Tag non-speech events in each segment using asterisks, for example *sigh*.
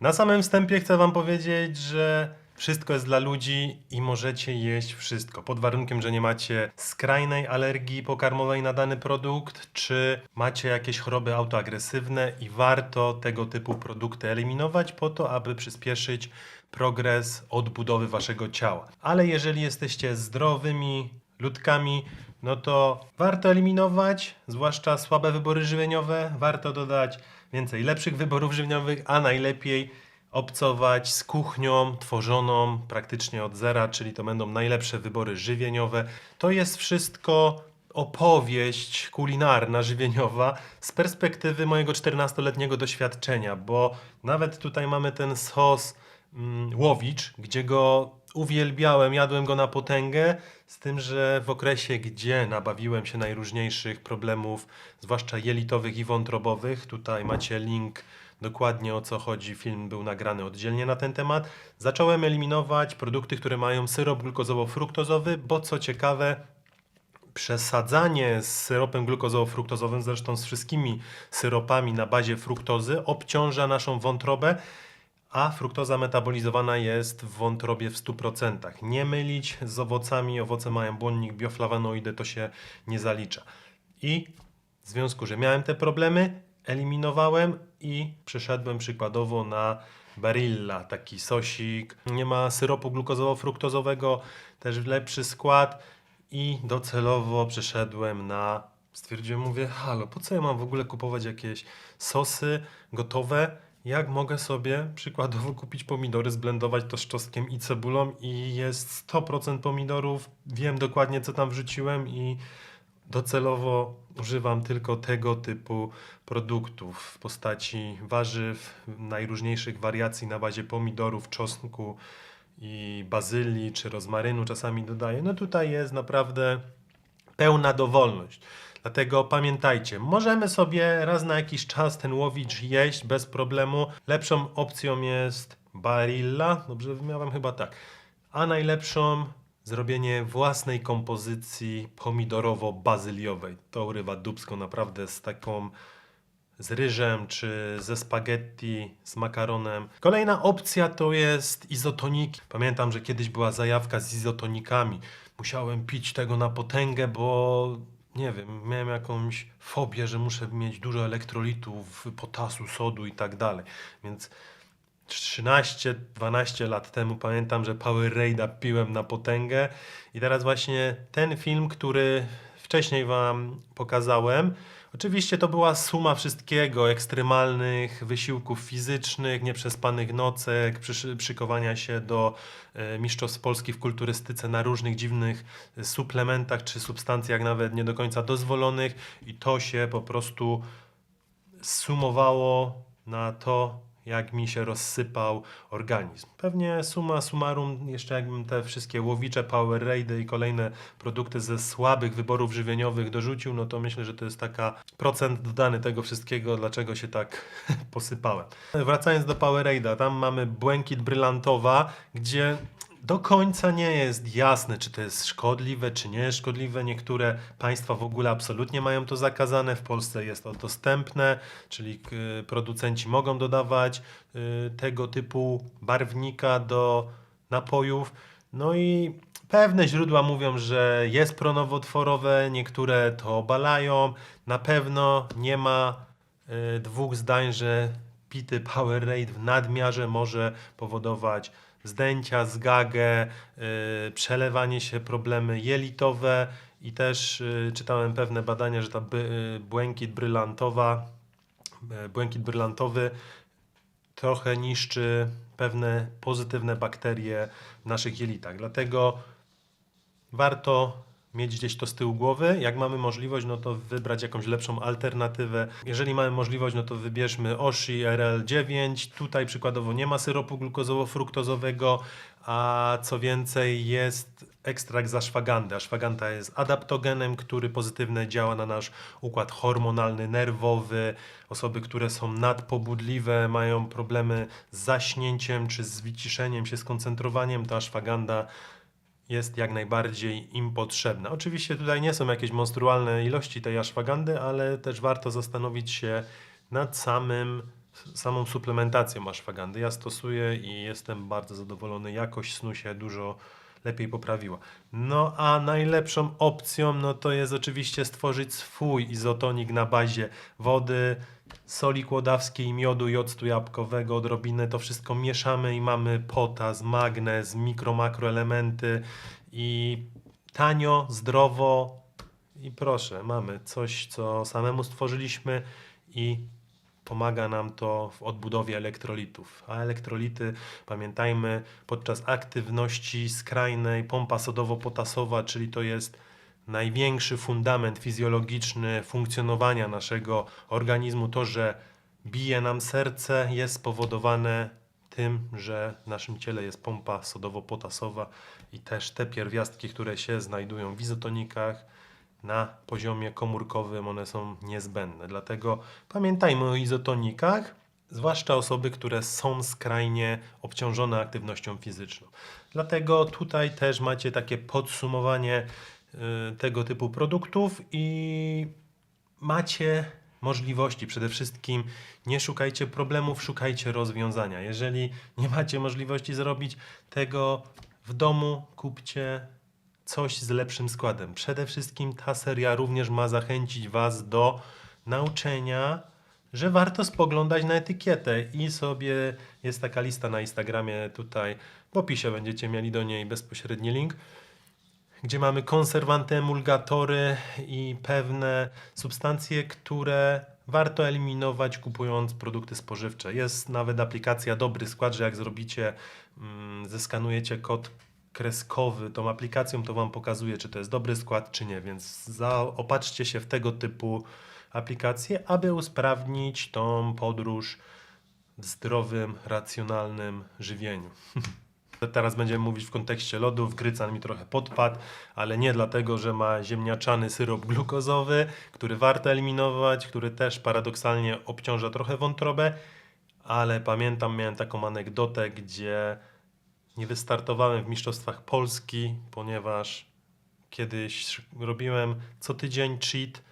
Na samym wstępie chcę Wam powiedzieć, że wszystko jest dla ludzi i możecie jeść wszystko. Pod warunkiem, że nie macie skrajnej alergii pokarmowej na dany produkt, czy macie jakieś choroby autoagresywne i warto tego typu produkty eliminować po to, aby przyspieszyć progres odbudowy Waszego ciała. Ale jeżeli jesteście zdrowymi ludkami, no to warto eliminować, zwłaszcza słabe wybory żywieniowe. Warto dodać więcej lepszych wyborów żywieniowych, a najlepiej obcować z kuchnią tworzoną praktycznie od zera, czyli to będą najlepsze wybory żywieniowe. To jest wszystko opowieść kulinarna, żywieniowa z perspektywy mojego 14-letniego doświadczenia, bo nawet tutaj mamy ten sos mm, łowicz, gdzie go uwielbiałem, jadłem go na potęgę, z tym, że w okresie, gdzie nabawiłem się najróżniejszych problemów, zwłaszcza jelitowych i wątrobowych, tutaj macie link dokładnie o co chodzi, film był nagrany oddzielnie na ten temat, zacząłem eliminować produkty, które mają syrop glukozowo-fruktozowy, bo co ciekawe, przesadzanie z syropem glukozowo-fruktozowym, zresztą z wszystkimi syropami na bazie fruktozy, obciąża naszą wątrobę, a fruktoza metabolizowana jest w wątrobie w 100%. Nie mylić z owocami, owoce mają błonnik bioflawanoidy, to się nie zalicza. I w związku, że miałem te problemy, eliminowałem i przeszedłem przykładowo na Barilla, taki sosik. Nie ma syropu glukozowo-fruktozowego, też lepszy skład i docelowo przeszedłem na. Stwierdziłem, mówię, halo, po co ja mam w ogóle kupować jakieś sosy gotowe? Jak mogę sobie przykładowo kupić pomidory, zblendować to z czosnkiem i cebulą i jest 100% pomidorów, wiem dokładnie co tam wrzuciłem i docelowo używam tylko tego typu produktów w postaci warzyw, najróżniejszych wariacji na bazie pomidorów, czosnku i bazylii czy rozmarynu czasami dodaję. No tutaj jest naprawdę pełna dowolność. Dlatego pamiętajcie, możemy sobie raz na jakiś czas ten łowicz jeść bez problemu. Lepszą opcją jest Barilla, dobrze wymiałem chyba tak. A najlepszą zrobienie własnej kompozycji pomidorowo-bazyliowej. To urywa dubsko naprawdę z taką z ryżem czy ze spaghetti, z makaronem. Kolejna opcja to jest izotoniki. Pamiętam, że kiedyś była zajawka z izotonikami. Musiałem pić tego na potęgę, bo nie wiem, miałem jakąś fobię, że muszę mieć dużo elektrolitów, potasu, sodu i tak dalej. Więc 13-12 lat temu pamiętam, że Power Raida piłem na potęgę i teraz właśnie ten film, który wcześniej wam pokazałem, oczywiście to była suma wszystkiego, ekstremalnych wysiłków fizycznych, nieprzespanych nocek, szykowania się do e, mistrzostw Polski w kulturystyce na różnych dziwnych e, suplementach czy substancjach nawet nie do końca dozwolonych i to się po prostu sumowało na to, jak mi się rozsypał organizm. Pewnie suma summarum, jeszcze jakbym te wszystkie łowicze, power raidy i kolejne produkty ze słabych wyborów żywieniowych dorzucił, no to myślę, że to jest taka procent dodany tego wszystkiego, dlaczego się tak *laughs* posypałem. Wracając do power raida, tam mamy błękit brylantowa, gdzie do końca nie jest jasne, czy to jest szkodliwe, czy nie jest szkodliwe. Niektóre państwa w ogóle absolutnie mają to zakazane. W Polsce jest to dostępne, czyli producenci mogą dodawać y, tego typu barwnika do napojów. No i pewne źródła mówią, że jest pronowotworowe, niektóre to obalają. Na pewno nie ma y, dwóch zdań, że pity Powerade w nadmiarze może powodować zdęcia, zgagę, y, przelewanie się, problemy jelitowe i też y, czytałem pewne badania, że ta y, błękit brylantowa, błękit brylantowy trochę niszczy pewne pozytywne bakterie w naszych jelitach. Dlatego warto mieć gdzieś to z tyłu głowy. Jak mamy możliwość, no to wybrać jakąś lepszą alternatywę. Jeżeli mamy możliwość, no to wybierzmy Oshi RL9. Tutaj przykładowo nie ma syropu glukozowo-fruktozowego, a co więcej jest ekstrakt z ashwagandy. Ashwaganda jest adaptogenem, który pozytywnie działa na nasz układ hormonalny, nerwowy. Osoby, które są nadpobudliwe, mają problemy z zaśnięciem czy z wyciszeniem się, skoncentrowaniem, to ashwaganda jest jak najbardziej im potrzebna. Oczywiście tutaj nie są jakieś monstrualne ilości tej ashwagandy, ale też warto zastanowić się nad samym samą suplementacją ashwagandy. Ja stosuję i jestem bardzo zadowolony. Jakość snu się dużo lepiej poprawiła. No a najlepszą opcją no to jest oczywiście stworzyć swój izotonik na bazie wody, soli kłodawskiej, miodu octu jabłkowego, odrobinę. To wszystko mieszamy i mamy potas, magnez, mikro, makroelementy i tanio, zdrowo i proszę, mamy coś, co samemu stworzyliśmy i pomaga nam to w odbudowie elektrolitów. A elektrolity, pamiętajmy, podczas aktywności skrajnej, pompa sodowo-potasowa, czyli to jest największy fundament fizjologiczny funkcjonowania naszego organizmu, to, że bije nam serce, jest spowodowane tym, że w naszym ciele jest pompa sodowo-potasowa i też te pierwiastki, które się znajdują w izotonikach, na poziomie komórkowym one są niezbędne. Dlatego pamiętajmy o izotonikach, zwłaszcza osoby, które są skrajnie obciążone aktywnością fizyczną. Dlatego tutaj też macie takie podsumowanie y, tego typu produktów i macie możliwości. Przede wszystkim nie szukajcie problemów, szukajcie rozwiązania. Jeżeli nie macie możliwości zrobić tego w domu, kupcie coś z lepszym składem. Przede wszystkim ta seria również ma zachęcić Was do nauczenia, że warto spoglądać na etykietę i sobie jest taka lista na Instagramie tutaj w opisie będziecie mieli do niej bezpośredni link gdzie mamy konserwanty, emulgatory i pewne substancje, które warto eliminować kupując produkty spożywcze. Jest nawet aplikacja Dobry Skład, że jak zrobicie, mm, zeskanujecie kod kreskowy tą aplikacją, to Wam pokazuje, czy to jest dobry skład, czy nie, więc zaopatrzcie się w tego typu aplikacje, aby usprawnić tą podróż w zdrowym, racjonalnym żywieniu. *laughs* Teraz będziemy mówić w kontekście lodów. Grycan mi trochę podpadł, ale nie dlatego, że ma ziemniaczany syrop glukozowy, który warto eliminować, który też paradoksalnie obciąża trochę wątrobę, ale pamiętam, miałem taką anegdotę, gdzie nie wystartowałem w Mistrzostwach Polski, ponieważ kiedyś robiłem co tydzień cheat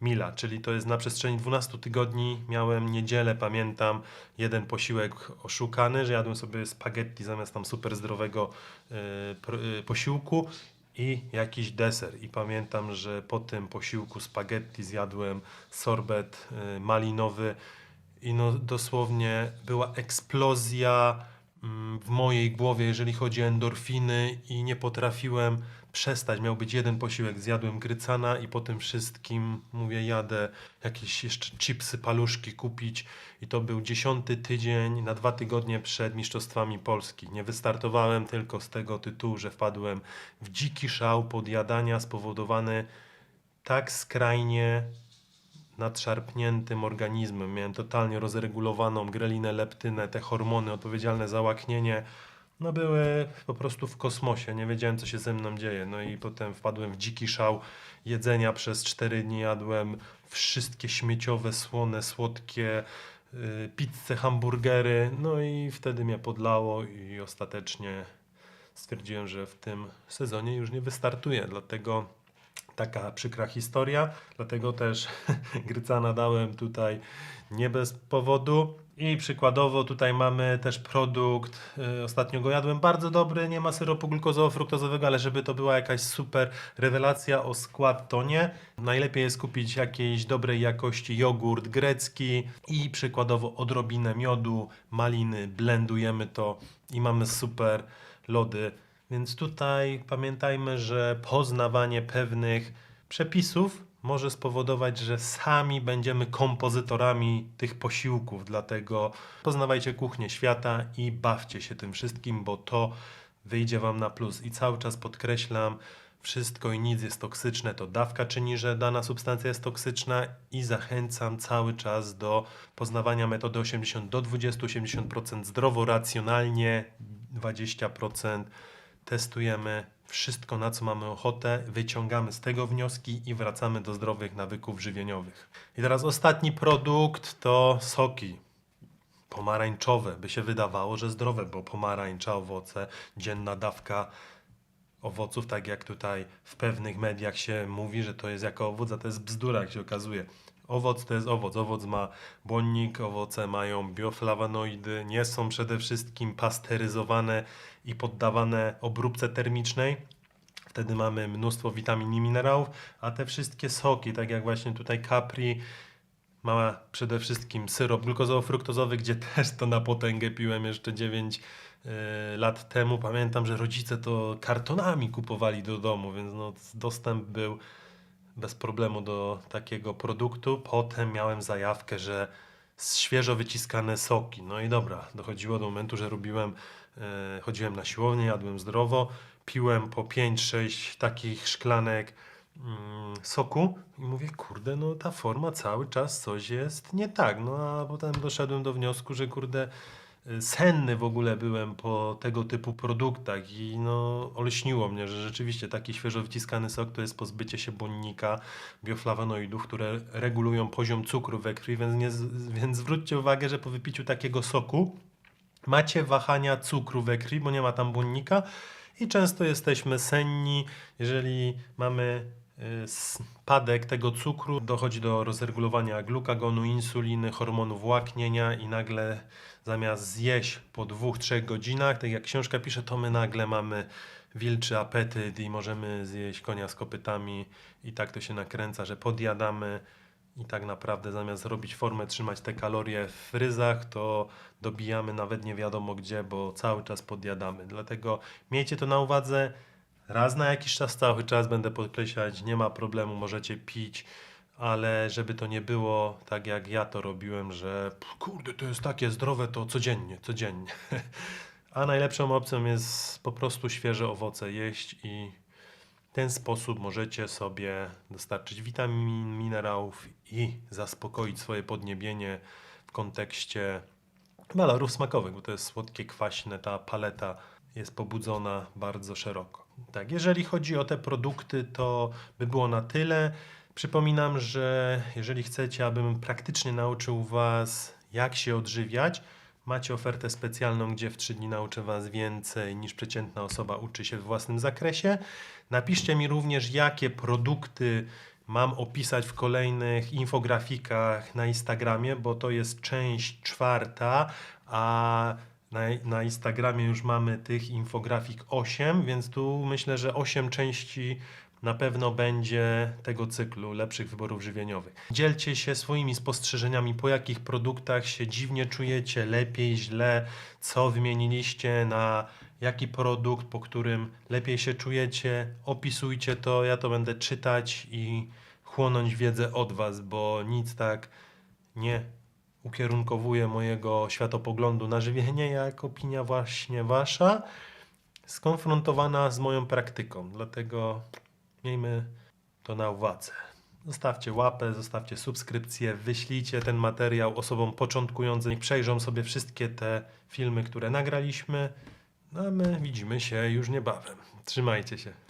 mila, czyli to jest na przestrzeni 12 tygodni. Miałem niedzielę, pamiętam, jeden posiłek oszukany, że jadłem sobie spaghetti zamiast tam super zdrowego pro- y, posiłku i jakiś deser. I pamiętam, że po tym posiłku spaghetti zjadłem sorbet y, malinowy i no dosłownie była eksplozja w mojej głowie, jeżeli chodzi o endorfiny i nie potrafiłem przestać. Miał być jeden posiłek, zjadłem grycana i po tym wszystkim mówię, jadę jakieś jeszcze chipsy, paluszki kupić i to był dziesiąty tydzień na dwa tygodnie przed Mistrzostwami Polski. Nie wystartowałem tylko z tego tytułu, że wpadłem w dziki szał podjadania spowodowany tak skrajnie nadszarpniętym organizmem. Miałem totalnie rozregulowaną grelinę, leptynę, te hormony odpowiedzialne za łaknienie, no były po prostu w kosmosie. Nie wiedziałem, co się ze mną dzieje. No i potem wpadłem w dziki szał jedzenia. Przez cztery dni jadłem wszystkie śmieciowe, słone, słodkie yy, pizze, hamburgery. No i wtedy mnie podlało i ostatecznie stwierdziłem, że w tym sezonie już nie wystartuję. Dlatego taka przykra historia, dlatego też *laughs* Grycana dałem tutaj nie bez powodu. I przykładowo tutaj mamy też produkt, y, ostatnio go jadłem, bardzo dobry, nie ma syropu glukozowo-fruktozowego, ale żeby to była jakaś super rewelacja o skład, to nie. Najlepiej jest kupić jakiejś dobrej jakości jogurt grecki i przykładowo odrobinę miodu, maliny, blendujemy to i mamy super lody. Więc tutaj pamiętajmy, że poznawanie pewnych przepisów może spowodować, że sami będziemy kompozytorami tych posiłków. Dlatego poznawajcie kuchnię świata i bawcie się tym wszystkim, bo to wyjdzie Wam na plus. I cały czas podkreślam, wszystko i nic jest toksyczne. To dawka czyni, że dana substancja jest toksyczna i zachęcam cały czas do poznawania metody 80 do 20, 80% zdrowo, racjonalnie, 20% testujemy wszystko, na co mamy ochotę, wyciągamy z tego wnioski i wracamy do zdrowych nawyków żywieniowych. I teraz ostatni produkt to soki pomarańczowe. By się wydawało, że zdrowe, bo pomarańcza, owoce, dzienna dawka owoców, tak jak tutaj w pewnych mediach się mówi, że to jest jako owoc, a to jest bzdura, jak się okazuje. Owoc to jest owoc. Owoc ma błonnik, owoce mają bioflawanoidy, nie są przede wszystkim pasteryzowane i poddawane obróbce termicznej. Wtedy mamy mnóstwo witamin i minerałów, a te wszystkie soki, tak jak właśnie tutaj Capri, ma przede wszystkim syrop glukozowo-fruktozowy, gdzie *laughs* też to na potęgę piłem jeszcze 9 e, lat temu. Pamiętam, że rodzice to kartonami kupowali do domu, więc no, dostęp był bez problemu do takiego produktu. Potem miałem zajawkę, że świeżo wyciskane soki. No i dobra, dochodziło do momentu, że robiłem, e, chodziłem na siłownię, jadłem zdrowo, piłem po 5-6 takich szklanek mm, soku i mówię, kurde, no ta forma cały czas coś jest nie tak. No a potem doszedłem do wniosku, że kurde, senny w ogóle byłem po tego typu produktach i no olśniło mnie, że rzeczywiście taki świeżo wyciskany sok to jest pozbycie się błonnika, bioflavonoidów, które regulują poziom cukru we krwi, więc, nie, więc zwróćcie uwagę, że po wypiciu takiego soku macie wahania cukru we krwi, bo nie ma tam błonnika i często jesteśmy senni. Jeżeli mamy spadek tego cukru, dochodzi do rozregulowania glukagonu, insuliny, hormonów łaknienia i nagle zamiast zjeść po dwóch, trzech godzinach, tak jak książka pisze, to my nagle mamy wilczy apetyt i możemy zjeść konia z kopytami i tak to się nakręca, że podjadamy i tak naprawdę zamiast robić formę, trzymać te kalorie w ryzach, to dobijamy nawet nie wiadomo gdzie, bo cały czas podjadamy. Dlatego miejcie to na uwadze. Raz na jakiś czas, cały czas będę podkreślać, nie ma problemu, możecie pić, ale żeby to nie było tak jak ja to robiłem, że "Pff, kurde, to jest takie zdrowe, to codziennie, codziennie. *laughs* A najlepszą opcją jest po prostu świeże owoce jeść i w ten sposób możecie sobie dostarczyć witamin, minerałów i zaspokoić swoje podniebienie w kontekście walorów smakowych, bo to jest słodkie, kwaśne, ta paleta jest pobudzona bardzo szeroko. Tak, jeżeli chodzi o te produkty, to by było na tyle. Przypominam, że jeżeli chcecie, abym praktycznie nauczył Was, jak się odżywiać, macie ofertę specjalną, gdzie w 3 dni nauczę Was więcej niż przeciętna osoba uczy się w własnym zakresie. Napiszcie mi również, jakie produkty mam opisać w kolejnych infografikach na Instagramie, bo to jest część czwarta, a na, na Instagramie już mamy tych infografik 8, więc tu myślę, że 8 części na pewno będzie tego cyklu lepszych wyborów żywieniowych. Dzielcie się swoimi spostrzeżeniami, po jakich produktach się dziwnie czujecie, lepiej, źle, co wymieniliście na jaki produkt, po którym lepiej się czujecie. Opisujcie to, ja to będę czytać i chłonąć wiedzę od Was, bo nic tak nie ukierunkowuje mojego światopoglądu na żywienie, jak opinia właśnie Wasza, skonfrontowana z moją praktyką. Dlatego miejmy to na uwadze. Zostawcie łapę, zostawcie subskrypcję, wyślijcie ten materiał osobom początkującym, niech przejrzą sobie wszystkie te filmy, które nagraliśmy. No a my widzimy się już niebawem. Trzymajcie się.